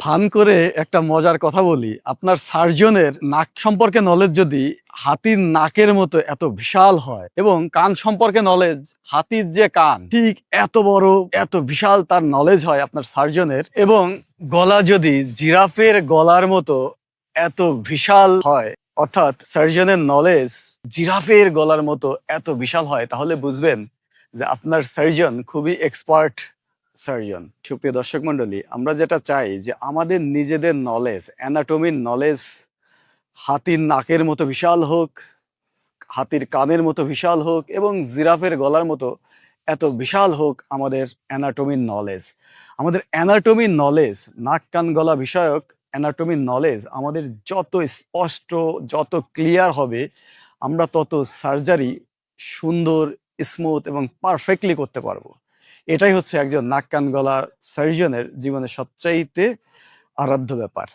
Fun করে একটা মজার কথা বলি। আপনার সার্জনের নাক সম্পর্কে নলেজ যদি হাতির নাকের মতো এত বিশাল হয় এবং কান সম্পর্কে নলেজ হাতির যে কান, ঠিক এত বড়, এত বিশাল তার নলেজ হয় আপনার সার্জনের এবং গলা যদি জিরাফের গলার মতো এত বিশাল হয়, অর্থাৎ সার্জনের নলেজ জিরাফের গলার মতো এত বিশাল হয়, তাহলে বুঝবেন যে আপনার সার্জন খুবই এক্সপার্ট সার্জন, সুপ্রিয় দর্শক মণ্ডলী, আমরা যেটা চাই যে আমাদের নিজেদের নলেজ অ্যানাটমির নলেজ হাতির নাকের মতো বিশাল হোক, হাতির কানের মতো বিশাল হোক এবং জিরাফের গলার মতো এত বিশাল হোক আমাদের অ্যানাটমির নলেজ আমাদের অ্যানাটমির নলেজ নাক কান গলা বিষয়ক অ্যানাটমির নলেজ আমাদের যত স্পষ্ট, যত ক্লিয়ার হবে, আমরা তত সার্জারি সুন্দর স্মুথ এবং পারফেক্টলি করতে পারব। এটাই হচ্ছে একজন নাক কান গলা সার্জনের জীবনে সবচাইতে আরাধ্য ব্যাপার।